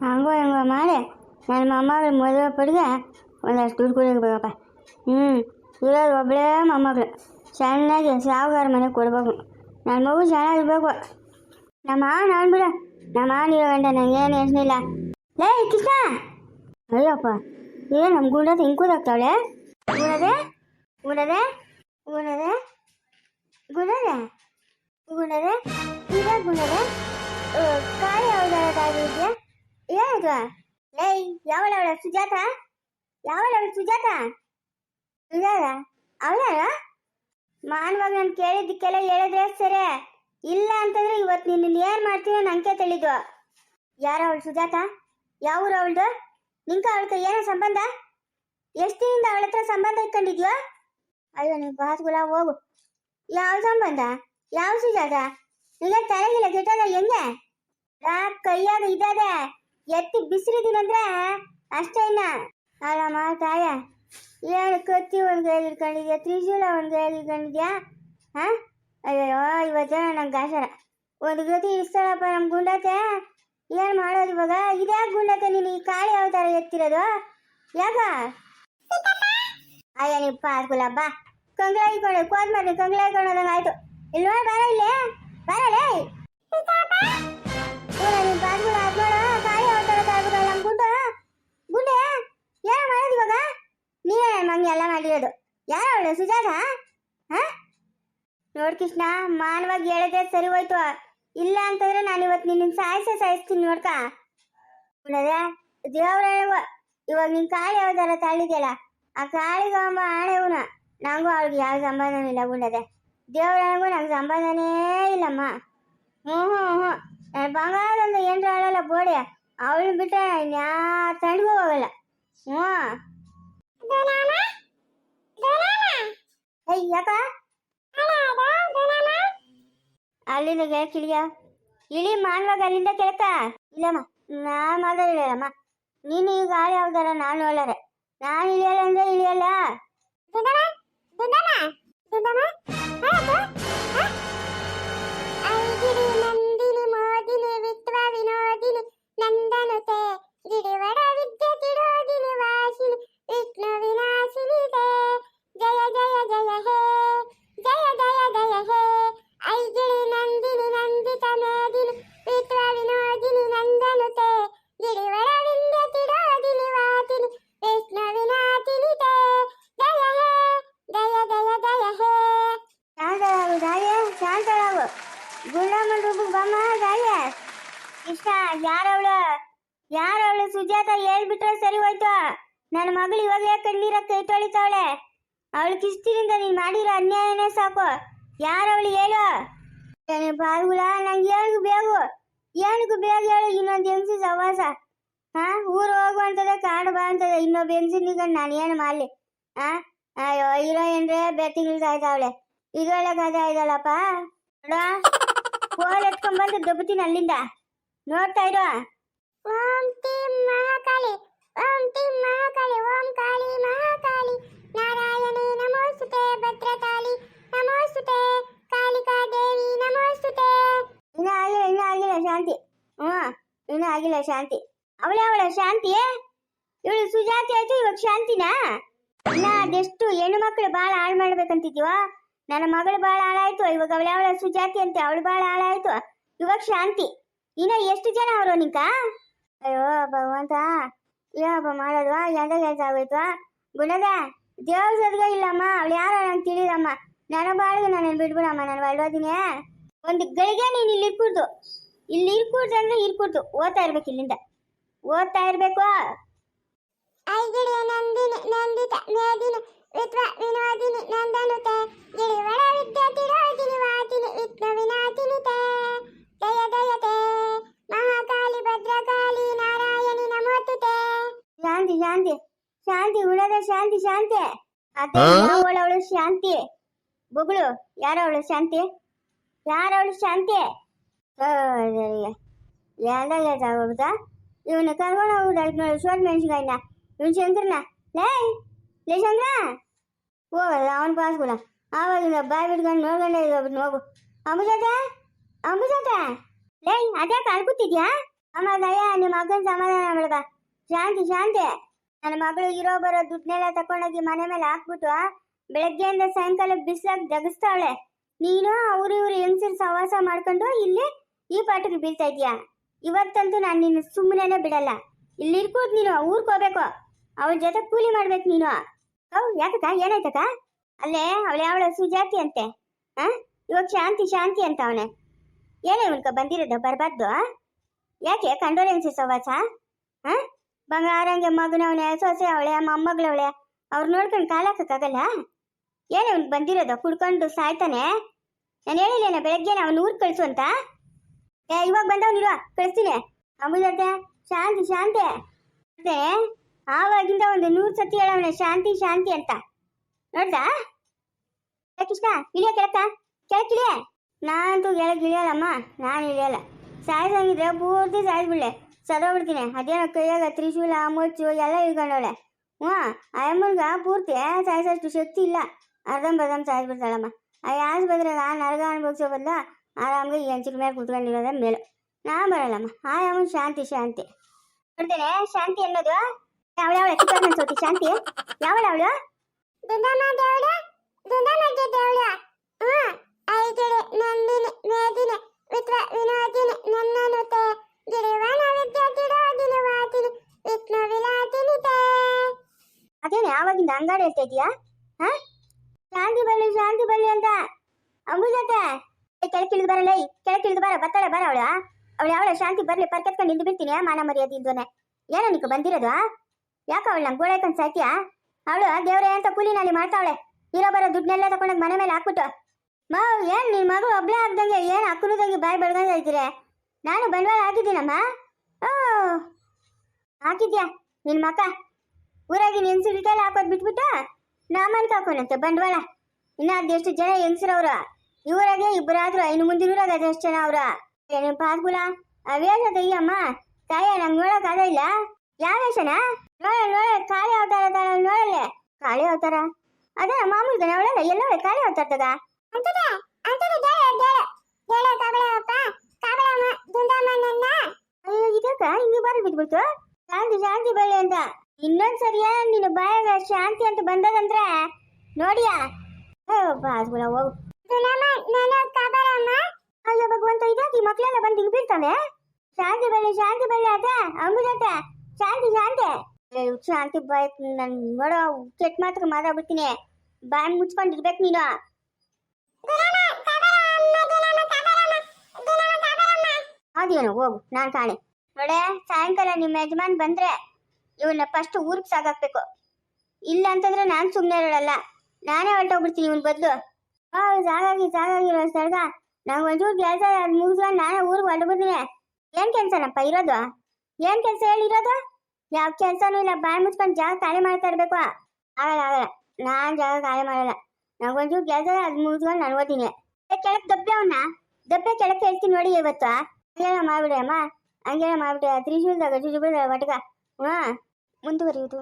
ಹಂಗೋ ಹೆಂಗೋ ಮಾಡಿ ನನ್ನ ಮೊಮ್ಮಗಳ ಮದುವೆ ಪಡಿಗೆ ಒಂದಷ್ಟು ದುಡ್ಡು ಕೊಡಬೇಕಪ್ಪ ಹ್ಞೂ ಇರೋದು ಒಬ್ಬಳೇ ಮೊಮ್ಮಗಳು ಚೆನ್ನಾಗಿ ಸಾವುಕಾರ ಮನೆಗೆ ಕೊಡ್ಬೇಕು ನನ್ನ ಮಗು ಚೆನ್ನಾಗಿರ್ಬೇಕು ನಮ್ಮ ನಾನು ಬಿಡ ನಮ್ಮ ಇರೋ ಗಂಟ ನಂಗೇನು ಯೋಚನಿಲ್ಲ ಲೇ ಕೃಷ್ಣ ಅಯ್ಯಪ್ಪ ಏನು ನಮ್ಮ ಗುಂಡದ ಹಿಂಗೆ ಕೂದಾಗ್ತಾವಳೆ ಗುಣದೆ ಗುಣದೆ ಗುಣದೆ ಗುಣದೆ ಗುಣದೆ ಈಗ ಗುಣದೆ ಕಾಳಿ ಅವತಾರದಾಗಿದ್ಯಾ ಏನಾಯ್ತು? ಏಯ್ ಯಾವಳವಳ? ಸುಜಾತ? ಯಾವಳವಳ ಸುಜಾತ? ಸುಜಾತ? ಅವಳ ಮಾನವಾಗ ನಾನು ಕೇಳಿದ್ದಕ್ಕೆಲ್ಲ ಹೇಳಿದ್ರೆ ಸರಿ. ಇಲ್ಲ ಅಂತಂದ್ರೆ ಇವತ್ತು ನಿನ್ನ ಏನ್ ಮಾಡ್ತೀನೋ ನಂಗೆ ತಿಳಿದು. ಯಾರ ಅವಳು ಸುಜಾತ? ಯಾವ ಊರು ಅವಳ್ದು? ನಿಂಕ ಅವಳ್ಕ ಏನೋ ಸಂಬಂಧ? ಎಷ್ಟು ದಿನದಿಂದ ಅವಳ ಹತ್ರ ಸಂಬಂಧ ಇಟ್ಕೊಂಡಿದ್ಯೋ? ಅಯ್ಯೋ ನೀವು ಬಾತ್ಗುಲ ಹೋಗು. ಯಾವ ಸಂಬಂಧ? ಯಾವ ಸುಜಾತ? ಈಗ ತಲೆಗಿಲ್ಲ ಕೆಟ್ಟದ ಹೆಂಗೆ? ಕೈಯಾಗ ಇದ್ದದೆ ಎತ್ತಿ ಬಿಸಿರಿದ್ದೀನಂದ್ರೆ ಅಷ್ಟೇ ಇನ್ನ. ಅಲ್ಲಮ್ಮ ತಾಯ ಏನು ಕತ್ತಿ ಒಂದು ಕೈಯಲ್ಲಿ ಇಟ್ಕೊಂಡಿದ್ಯಾ ತ್ರಿಶೂಲ ಒಂದು ಕೈಯಲ್ಲಿ ಇಟ್ಕೊಂಡಿದ್ಯಾ ಹಾ? ಅಯ್ಯೋ ಇವತ್ತು ನಂಗೆ ಗಾಸರ ಒಂದು ಗತಿ ಇಡ್ತಾಳಪ್ಪ ನಮ್ಮ ಗುಂಡತೆ ಏನು ಮಾಡೋದು ಇವಾಗ? ಇದ್ಯಾ ಗುಂಡತೆ ನೀನು? ಈ ಕಾಳಿ ಥರ ಎತ್ತಿರೋದು? ಯಾಕ? ಅಯ್ಯ ನೀಪ್ಪ ಬಾ ಕಂಗ್ಳ ಇಟ್ಕೊಂಡು ಕೋದ್ ಮಾಡಿ ಕಂಗ್ಳ ಇಟ್ಕೊಂಡೋದಂಗೆ ಆಯ್ತು. ಇಲ್ಲಿ ನೋಡಿ, ಬಾರ ಇಲ್ಲಿ. ಬಾರಲೇ ನೀವು ಪಾಸ್ಗುಲ ಹಾಕ್ಬೇಡ ಕಾಳಿ ಅವತಾರ ತಾಳ್ಬಿಡಲ್ಲ ನಮ್ಮ ಗುಂಡ ಗುಂಡೆ ಏನು ಮಾಡೋದು ಇವಾಗ ಮಂಗೆ ಎಲ್ಲ ಮಾಡಿರೋದು ಯಾರು ಅವಳು? ಸುಜಾತ? ಹಾ? ನೋಡ್ ಕೃಷ್ಣ, ಮಾನವಾಗಿ ಹೇಳಿದ್ರೆ ಸರಿ ಹೋಯ್ತು. ಇಲ್ಲ ಅಂತಂದ್ರೆ ನಾನು ಇವತ್ತು ನಿನ್ನ ಸಾಯಿಸೇ ಸಾಯಿಸ್ತೀನಿ ನೋಡ್ಕ. ನೋಡದೆ? ದೇವ್ರ ಇವಾಗ ನಿನ್ ಕಾಳಿ ಯಾವ್ದಾರ ತಳ್ಳಿದೆಯಲ್ಲ ಆ ಕಾಳಿಗಮ್ಮ ಆಣೆವನ ನಂಗೂ ಅವ್ಳಿಗೆ ಯಾವ ಸಂಬಂಧನೂ ಇಲ್ಲ ಗುಂಡದೆ. ದೇವ್ರನಿಗೂ ನಂಗೆ ಸಂಬಂಧನೇ ಇಲ್ಲಮ್ಮ. ಹ್ಞೂ ಹ್ಞೂ ಹ್ಞೂ ನನ್ನ ಬಂಗಾರದಂತ ಏನರ ಆಳಲ್ಲ ಬೋಡೆ. ಅವಳನ್ನ ಬಿಟ್ಟರೆ ಯಾ ತಂಡ್ಗೂ ಹೋಗಲ್ಲ. ಹ್ಞೂ ಯಾಕ? ಅಲ್ಲಿಂದ ಗೆಳಕ್ ಇಳಿಯ ಇಳಿ ಮಾನ್ವಾಗ ಅಲ್ಲಿಂದ ಕೆಳಕ ಇಲ್ಲಮ್ಮ ನಾನು ಮಾತಾಡಿಲ್ಲಮ್ಮ ನೀನು ಈಗ ಗಾಳಿ ಯಾವ್ದಾರ ನಾನು ಹೇಳರೆ ನಾನು ಇಳಿಯಲ್ಲ ಅಂದ್ರೆ ಇಳಿಯಲ್ಲ. ನಂದಿನಿ ಬಮ್ಮ ಗಾಯ ಇಷ್ಟ, ಯಾರವಳು? ಯಾರವಳು ಸುಜಾತ ಹೇಳ್ಬಿಟ್ರೆ ಸರಿ ಹೋಯ್ತು. ನನ್ನ ಮಗಳು ಇವಾಗ ಕಣ್ಣೀರ ಕೈ ತೊಳಿತಾವಳೆ ಅವಳು ಕಿಸ್ತಿನಿಂದ ನೀನು ಮಾಡಿರೋ ಅನ್ಯಾಯನೇ ಸಾಕು. ಯಾರವಳು ಹೇಳು? ಬಾಗುಲ ನಂಗೆ ಏನಿಗೂ ಬೇಕು ಏನಿಗೂ ಬೇಗ ಹೇಳು, ಇನ್ನೊಂದು ಹೆಂಗ್ಸಿ ಸವಾಸ ಹಾ ಊರು ಹೋಗು ಅಂತದೆ ಕಾಡು ಬಾ ಅಂತದ. ಇನ್ನೊಬ್ಬ ಹೆಂಗ್ಸಿನಿಗ ನಾನು ಏನು ಮಾಡಲಿ? ಹಾ ಅಯ್ಯೋ, ಹೀರೋಯಿನ್ರೇ ಬೆತ್ತಿಗಳು ಸಾಯ್ತಾವಳೆ ಇದೊಳ್ಳೆ ಕಥೆ ಆಯ್ತಲ್ಲಪ್ಪ ನೋಡ ಕೋಲ್ ಎತ್ಕೊಂಡ್ ಬಂದು ದಬ್ಬತೀನಿ ಅಲ್ಲಿಂದ ನೋಡ್ತಾ ಇರೋ? ಓಂ ತೀಂ ಮಹಾಕಾಳಿ ಓಂ ತೀಂ ಮಹಾಕಾಳಿ ಓಂ ಕಾಳಿ ಮಹಾಕಾಳಿ. ನಾರಾಯಣಿ ನಮೋಸ್ತುತೆ ಭದ್ರತಾಳಿ ನಮೋಸ್ತುತೆ ಕಾಳಿಕಾ ದೇವಿ ನಮೋಸ್ತುತೆ. ಇನ್ನ ಆಗಿಲ್ಲ ಇನ್ನ ಆಗಿಲ್ಲ ಶಾಂತಿ. ಹ್ಞೂ ಇನ್ನ ಆಗಿಲ್ಲ ಶಾಂತಿ. ಅವಳೆ ಅವಳ ಶಾಂತಿ? ಇವಳು ಸುಜಾತಿ ಆಯ್ತು ಇವಾಗ ಶಾಂತಿನಾ? ಇನ್ನ ಅದೆಷ್ಟು ಹೆಣ್ಣು ಮಕ್ಕಳು ಭಾಳ ಹಾಳು ಮಾಡ್ಬೇಕಂತಿದ್ಯೋ? ನನ್ನ ಮಗಳು ಭಾಳ ಹಾಳಾಯ್ತು, ಇವಾಗ ಅವಳ ಅವಳ ಸುಜಾತಿ ಅಂತೆ, ಅವಳು ಭಾಳ ಹಾಳಾಯ್ತು. ಇವಾಗ ಶಾಂತಿ. ಇನ್ನ ಎಷ್ಟು ಜನ ಅವರು ನಿಂಕ? ಅಯ್ಯೋ, ಭಗವಂತ. ಏನಪ್ಪ ಮಾಡೋದು ಎಂದ ಕೆಲಸ ಆಗೋಯ್ತು ಗುಣದ, ದೇವ್ರ ಸದ್ಗ ಇಲ್ಲಮ್ಮ, ಅವಳು ಯಾರೋ ನಂಗೆ ತಿಳಿದಮ್ಮ. ನನ್ನ ಬಾಳಿಗೆ ನಾನು ಬಿಡ್ಬಿಡಮ್ಮ ನಾನು ಒಳ್ದೋದಿನಿ ಒಂದು ಗಳಿಗೆ ನೀನು ಇಲ್ಲಿ ಇರ್ಕೂಡ್ದು. ಇಲ್ಲಿ ಇರ್ಕೂಡ್ದು ಅಂದ್ರೆ ಇರ್ಕೂಡ್ದು. ಓದ್ತಾ ಇರ್ಬೇಕು ಇಲ್ಲಿಂದ. ಓದ್ತಾ ಇರ್ಬೇಕು ಶಾಂತಿ ಶಾಂತಿ ಉಳದ ಶಾಂತಿ ಶಾಂತಿ ಅದೇ ಅವಳು ಶಾಂತಿ ಬೊಗಳು ಯಾರವಳು ಶಾಂತಿ ಯಾರವಳು ಶಾಂತಿ ಎಲ್ಲ ಆಗೋಗುತ್ತಾ ಇವನ್ನ ಕರ್ಕೊಂಡು ಹೋಗುದು ನೋಡಿ ಶೋಟ್ ಮೆಣಸಿನ್ಕಾಯಿನ ಇವನ್ ಶಂಕರ್ನ ಲೇ ಲೇ ಶಂಕರ ಹೋಗಲ್ಲ ಅವನ ಪಾಸ್ಗುಲ ಆವಾಗಿಂದ ಬಾಯ್ ಬಿಟ್ಕೊಂಡು ನೋಡ್ಕೊಂಡೆ ಇರೋದು ಹೋಗು ಅಂಬುಜಾತ ಅಂಬುಜಾತ ಲೇ ಅದ್ಯಾಕೆ ಅಳ್ಕುತ್ತಿದ್ಯಾ ಸಮಾಧಾನ ನಿಮ್ಮ ಮಗನ ಸಮಾಧಾನ ಬಿಡಗ ಶಾಂತಿ ಶಾಂತಿ ನನ್ನ ಮಗಳು ಇರೋ ಬರೋ ದುಡ್ಡನ್ನೆಲ್ಲ ತಕೊಂಡೋಗಿ ಮನೆ ಮೇಲೆ ಹಾಕ್ಬಿಟ್ಟು ಬೆಳಗ್ಗೆಯಿಂದ ಸಾಯಂಕಾಲ ಬಿಸಿಲಾಗಿ ಜಗಿಸ್ತಾಳೆ ನೀನು, ಅವ್ರು ಇವ್ರು ಹೆಂಗಸರು ಸಹವಾಸ ಮಾಡ್ಕೊಂಡು ಇಲ್ಲಿ ಈ ಪಾಠಕ್ಕೆ ಬೀಳ್ತಾ ಇದೀಯಾ? ಇವತ್ತಂತೂ ನಾನು ನಿನ್ನ ಸುಮ್ಮನೆ ಬಿಡಲ್ಲ. ಇಲ್ಲಿ ಇರ್ಕೂಡ್ ನೀನು, ಊರ್ಗ್ ಹೋಗ್ಬೇಕು. ಅವಳ ಜೊತೆ ಕೂಲಿ ಮಾಡ್ಬೇಕು ನೀನು. ಹೌ, ಯಾಕಕ್ಕ? ಏನಾಯ್ತಕ್ಕ? ಅಲ್ಲೇ, ಅವಳು ಯಾವಳ ಸುಜಾತಿ ಅಂತೆ. ಆ? ಇವಾಗ ಶಾಂತಿ ಶಾಂತಿ ಅಂತ ಅವನೆ. ಏನೇ ಉನ್ಕ ಬಂದಿರೋದು, ಬರಬಾರ್ದು ಯಾಕೆ ಕಂಡೋರೆನ್ಸಿ ಸವಾಸ ಹಾ ಬಂಗಾರಂಗೆ ಮಗನವಳೆ ಸೊಸೆ ಅವಳೆ ಮೊಮ್ಮಗಳವಳೆ ಅವ್ರು ನೋಡ್ಕೊಂಡು ಕಾಲಾಕಕ್ಕಾಗಲ್ಲ? ಏನೇ ಅವ್ನು ಬಂದಿರೋದು, ಕುಡ್ಕೊಂಡು ಸಾಯ್ತಾನೆ? ನಾನು ಹೇಳಿಲ್ಲೇನ ಬೆಳಗ್ಗೆನೆ ಅವನು ಊರು ಕಳಿಸು ಅಂತ? ಏ, ಇವಾಗ ಬಂದವನಿಲ್ವಾ ಕಳಿಸ್ತೀನಿ. ಅಮೂಲತೆ ಶಾಂತಿ ಶಾಂತಿ. ಮತ್ತೆ ಆವಾಗಿಂದ ಒಂದು ನೂರು ಸತಿ ಹೇಳವನೆ, ಶಾಂತಿ ಶಾಂತಿ ಅಂತ. ನೋಡ್ದಾ? ಕೃಷ್ಣ, ಇಳಿಯ ಕೆಳಕ ಕೆಳಕಿಳಿಯ ನಾನಂತೂ ಕೆಳಗೆ ಇಳಿಯಲ್ಲಮ್ಮ, ನಾನು ಇಳಿಯಲ್ಲ. ಸಾಯಿಸಂಗಿದ್ರೆ ಪೂರ್ತಿ ಸಾಯಿಸ್ಬಿಡ್ಲೆ ಸದೋಗ್ಬಿಡ್ತೀನಿ ಅದೇನೋ ಕೈಯಾಗ ತ್ರಿಶೂಲ, ಮೊಚ್ಚು, ಎಲ್ಲ ಇಳ್ಕೊಂಡವಳೆ. ಹ್ಞೂ ಅಮ್ಮನ್ಗ ಪೂರ್ತಿ ಸಾಯಿಸೋಷ್ಟು ಶಕ್ತಿ ಇಲ್ಲ. ಅರ್ಧಂಬರ್ಧಂ ಸಾಯಿಸ್ಬಿಡ್ತಾಳಮ್ಮ ಆ ಯಾಸ್ ಬದ್ರಾಗ ನರಗ ಅನ್ಭವಿಸೋ ಬದಲು ಆರಾಮ್ಗೆ ಈ ಹಂಚಿನ ಮೇಲೆ ಕುತ್ಕೊಂಡಿರೋದೇ ಮೇಲು. ನಾ ಬರಲ್ಲಮ್ಮ, ಆ ಅಮ್ಮನ್ ಶಾಂತಿ ಶಾಂತಿ. ನೋಡ್ತೇನೆ, ಶಾಂತಿ ಅನ್ನೋದು ಅವಳವಳೆ ಕಿತ್ತೋರ್ನ ಸೋತಿ ಶಾಂತಿ? ಯಾವಳವಳು ದುಂಡಮ್ಮ ದೇವಳ ದುಂಡಮ್ಮ ದೇವಳ. ಹ್ಮ್ ಐಗಿಳಿ ನಂದಿನಿ ಮೇದಿನಿ ಅಂಗಾಡಿ ಹೇಳ್ತಾ ಇದೀಯಾ? ಹಾ? ಶಾಂತಿ ಬಳ್ಳಿ ಶಾಂತಿ ಬಳ್ಳಿ ಅಂತ. ಅಂಬುಜತೆ ಕೆಳಕಿಳಿದು ಬರಲ್ಲ ಕೆಳಕಿಳಿದು ಬರ ಬರ್ತಾಳೆ ಬರ ಅವಳ. ಅವಳು ಯಾವಳ ಶಾಂತಿ ಬರ್ಲಿ, ಪರ್ಕೆತ್ಕೊಂಡು ನಿಂದು ಬಿಡ್ತೀನಿ ಮಾನ ಮರ್ಯಾದೆ ಇಲ್ದೋನೆ. ಏನೋ ನಿಕ್ಕು ಬಂದಿರೋದು ಯಾಕ ಅವಳು ನಂಗೆ ಗೋಳಾಯ್ಕೊಂಡು ಸಾಯ್ತೀಯಾ? ಅವಳು ದೇವ್ರೆ ಅಂತ ಕೂಲಿನಲ್ಲಿ ಮಾಡ್ತಾವಳೆ. ಇರೋ ಬರೋ ದುಡ್ಡನ್ನೆಲ್ಲ ತಗೊಂಡೋಗಿ ಮನೆ ಮೇಲೆ ಹಾಕ್ಬಿಟ್ಟು. ಮಾವು ಏನ್ ನಿನ್ ಮಗಳು ಒಬ್ಳೆ ಆಗ್ದಂಗೆ ಏನ್ ಅಕ್ಕನದಾಗಿ ಬಾಯಿ ಬೆಳ್ದಂಗೆ ಇದ್ದೀರಿ? ನಾನು ಬಂಡವಾಳ ಹಾಕಿದ್ದೀನಮ್ಮ. ಓ, ಹಾಕಿದ್ಯಾ? ನಿನ್ ಮಕ್ಕ? ಊರಾಗಿ ಹೆಂಗಸರು ಕೈಲಿ ಹಾಕೋದ್ ಬಿಟ್ಬಿಟ್ಟು ನಾಮನ್ಕ ಅಂತ ಬಂಡವಾಳ. ಇನ್ನ ಅದೆಷ್ಟು ಜನ ಹೆಂಗಸರವ್ರ? ಇವರಾಗೆ ಇಬ್ಬರಾದ್ರು ಇನ್ನು ಮುಂದಿನ ಊರಾಗ ಅದೆಷ್ಟು ಜನ ಅವ್ರ. ನಿಮ್ಮ ಪಾದ್ಗುಲ ಅವೇಸದ ಅಮ್ಮ ತಾಯ ನಂಗೆ ನೋಡಕ್ ಅದ ಇಲ್ಲ. ಯಾವ ವೇಷನ? ನೋಡ ನೋಡ ಕಾಳಿ ಅವತಾರ ತಾಳ ನೋಡಲ್ಲೇ. ಕಾಳಿ ಅವತಾರ? ಅದೇ ಗಣ ಅವಳಲ್ಲ ಎಲ್ಲ ಕಾಳಿ ಅವತಾರದಾಗ? ಅಂತದ ಅಂತದೆ ದೇಳ ದೇಳ ದೇಳ ಕಬಳಪ್ಪ ಕಬಳಮ್ಮ ದುಂಡಮ್ಮ ನನ್ನ ಅಯ್ಯೋ ಇದಕ್ಕ ಹಿಂಗೆ ಬರ ಬಿದ್ಬಿಡ್ತು. ಶಾಂತಿ ಶಾಂತಿ ಬಳ್ಳಿ ಅಂತ. ಇನ್ನೊಂದ್ ಸರಿಯಾ? ನಿನ್ನ ಬಾಯಾಗ ಶಾಂತಿ ಅಂತ ಬಂದದಂದ್ರೆ ನೋಡಿಯಾ? ಓ ಪಾದ್ಗುಲ ಹೋಗು ಅಯ್ಯೋ ಭಗವಂತ ಇದಾಗಿ ಮಕ್ಕಳೆಲ್ಲ ಬಂದು ಹಿಂಗ್ ಬೀಳ್ತಾವೆ? ಶಾಂತಿ ಬೆಳ್ಳಿ ಶಾಂತಿ ಬೆಳ್ಳಿ ಅದ ಅಮೃತ ಶಾಂತಿ ಶಾಂತಿ. ಶಾಂತಿ ಬಾಯ್ ನನ್ ನೋಡೋ ಕೆಟ್ಟ ಮಾತ್ರ ಮಾತಾಡ್ಬಿಡ್ತೀನಿ. ಬಾಯ್ ನೀನು. ಕಬಳಮ್ಮ ದುಂಡಮ್ಮ ಕಬಳಮ್ಮ ಅದೇನು ಹೋಗು ನಾನ್ ಕಾಣೆ. ನೋಡೆ ಸಾಯಂಕಾಲ ನಿಮ್ಮ ಯಜಮಾನ್ ಬಂದ್ರೆ ಇವನ್ನ ಫಸ್ಟ್ ಊರಿಗೆ ಸಾಗಾಕ್ಬೇಕು ಇಲ್ಲ ಅಂತಂದ್ರೆ ನಾನ್ ಸುಮ್ಮನೆ ಇರೋಲ್ಲ ನಾನೇ ಹೊರಟೋಗ್ಬಿಡ್ತೀನಿ ಇವನ್ ಬದಲು. ಆ ಸಾಗಾಗಿ ಸಾಗಾಗಿರೋ ಸರ್ಗ. ನಂಗೆ ಒಂಚೂರು ಕೆಲಸ ಮುಗಿಸ್ಕೊಂಡು ನಾನೇ ಊರಿಗೆ ಹೊರಟೋಗ್ಬಿಡ್ತೀನಿ ಏನ್ ಕೆಲ್ಸನಪ್ಪ ಇರೋದು? ಏನ್ ಕೆಲಸ ಹೇಳಿರೋದು ಯಾವ ಕೆಲ್ಸನೂ ಇಲ್ಲ, ಬಾಯಿ ಮುಚ್ಕೊಂಡು ಜಾಗ ಖಾಲಿ ಮಾಡ್ತಾ ಇರ್ಬೇಕು. ಆಗಲ್ಲ ಆಗಲ್ಲ. ನಾನ್ ಜಾಗ ಖಾಲಿ ಮಾಡಲ್ಲ. ನಂಗೆ ಒಂಚೂರು ಕೆಲಸ ಅದು ಮುಗಿಸ್ಕೊಂಡು ನಾನು ಓದ್ತೀನಿ ಕೆಳಕ್ ದಬ್ಬೆ ಅವನ್ನ ದಬ್ಬೆ ಕೆಳಕ್ಕೆ ಹೇಳ್ತೀನಿ ನೋಡಿ ಇವತ್ತು. ಹಂಗೇನ ಮಾಡ್ಬಿಡಿ ಅಮ್ಮ. ಹಂಗೇನ ಮಾಡ್ಬಿಡಿ ತ್ರಿಶೂಲ್ದಾಗ ಜುಜುಬಿಡ ಒಟ್ಗ. ಹಾ ಮುಂದುವರಿಯುವುದು